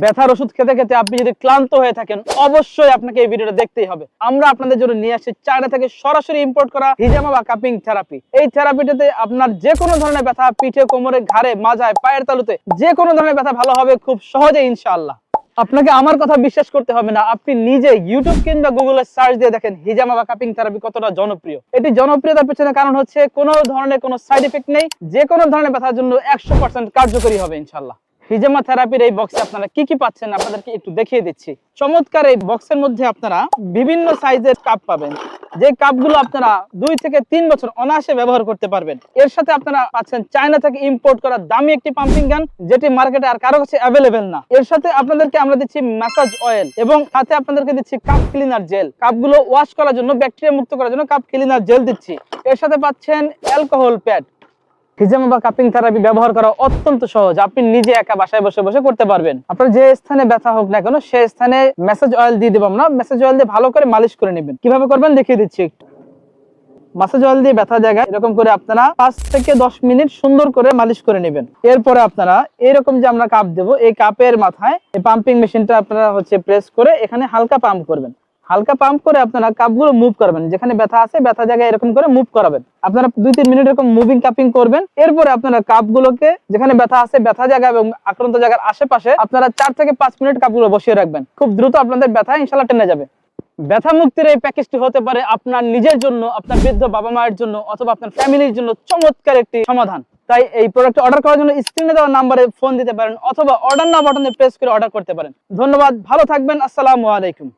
ব্যথার ওষুধ খেতে খেতে আপনি যদি ক্লান্ত হয়ে থাকেন, অবশ্যই আপনাকে এই ভিডিওটা দেখতেই হবে। আমরা আপনাদের জন্য নিয়ে আসছি চায়না থেকে সরাসরি ইম্পোর্ট করা হিজামা বা কাপিং থেরাপি এই থেরাপিটাতে আপনার যে কোনো ধরনের ব্যথা পিঠে, কোমরে, ঘাড়ে, মাজায়, পায়ের তালুতে যে কোনো ধরনের ব্যথা ভালো হবে খুব সহজে, ইনশাআল্লাহ। আপনাকে আমার কথা বিশ্বাস করতে হবে না, আপনি নিজে ইউটিউব কিংবা গুগলে সার্চ দিয়ে দেখেন হিজামা বা কাপিং থেরাপি কতটা জনপ্রিয়। এটি জনপ্রিয়তার পেছনে কারণ হচ্ছে কোনো ধরনের কোনো সাইড এফেক্ট নেই যে কোনো ধরনের ব্যথার জন্য একশো পার্সেন্ট কার্যকরী হবে ইনশাল্লাহ হিজামা থেরাপির এই বক্সে আপনারা কি কি পাচ্ছেন আপনাদেরকে একটু দেখিয়ে দিচ্ছি। চমৎকার এই বক্সের মধ্যে আপনারা বিভিন্ন সাইজের কাপ পাবেন। যে কাপগুলো আপনারা দুই থেকে তিন বছর অনায়াসে ব্যবহার করতে পারবেন। এর সাথে আপনারা পাচ্ছেন চায়না থেকে ইম্পোর্ট করা দামি একটি পাম্পিং গান যেটি মার্কেটে আর কারও কাছে অ্যাভেলেবেল না। এর সাথে আপনাদেরকে আমরা দিচ্ছি ম্যাসাজ অয়েল এবং সাথে আপনাদেরকে দিচ্ছি কাপ ক্লিনার জেল কাপগুলো ওয়াশ করার জন্য ব্যাকটেরিয়া মুক্ত করার জন্য কাপ ক্লিনার জেল দিচ্ছি। এর সাথে পাচ্ছেন অ্যালকোহল প্যাড হিজামা বা কাপিং থেরাপি ব্যবহার করা অত্যন্ত সহজ। আপনি নিজে একা বাসায় বসে বসে করতে পারবেন। আপনার যে স্থানে ব্যথা হোক না কেন সেই স্থানে মেসেজ অয়েল দিয়ে দেবো আমরা। মেসেজ অয়েল দিয়ে ভালো করে মালিশ করে নেবেন। কীভাবে করবেন দেখিয়ে দিচ্ছি একটু। মাসাজ অয়েল দিয়ে ব্যথা জায়গায় এরকম করে আপনারা পাঁচ থেকে দশ মিনিট সুন্দর করে মালিশ করে নেবেন। এরপরে আপনারা এরকম যে আমরা কাপ দেব, এই কাপের মাথায় এই পাম্পিং মেশিনটা আপনারা হচ্ছে প্রেস করে এখানে হালকা পাম্প করবেন। হালকা পাম্প করে আপনারা কাপগুলো মুভ করবেন। যেখানে ব্যথা আছে, ব্যথা জায়গায় এরকম করে মুভ করাবেন। আপনারা দুই তিন মিনিট এরকম মুভিং কাপিং করবেন। এরপরে আপনারা কাপগুলোকে যেখানে ব্যথা আছে, ব্যথা জায়গা এবং আক্রান্ত জায়গার আশেপাশে আপনারা চার থেকে পাঁচ মিনিট কাপগুলো বসিয়ে রাখবেন। খুব দ্রুত আপনাদের ব্যথা ইনশাল্লাহ টেনে যাবে। ব্যথা মুক্তির এই প্যাকেজটি হতে পারে আপনার নিজের জন্য, আপনার বৃদ্ধ বাবা মায়ের জন্য অথবা আপনার ফ্যামিলির জন্য চমৎকার একটি সমাধান। তাই এই প্রোডাক্ট অর্ডার করার জন্য স্ক্রিনে দেওয়া নাম্বারে ফোন দিতে পারেন অথবা অর্ডার না বাটনে প্রেস করে অর্ডার করতে পারেন। ধন্যবাদ, ভালো থাকবেন, আসসালামু আলাইকুম।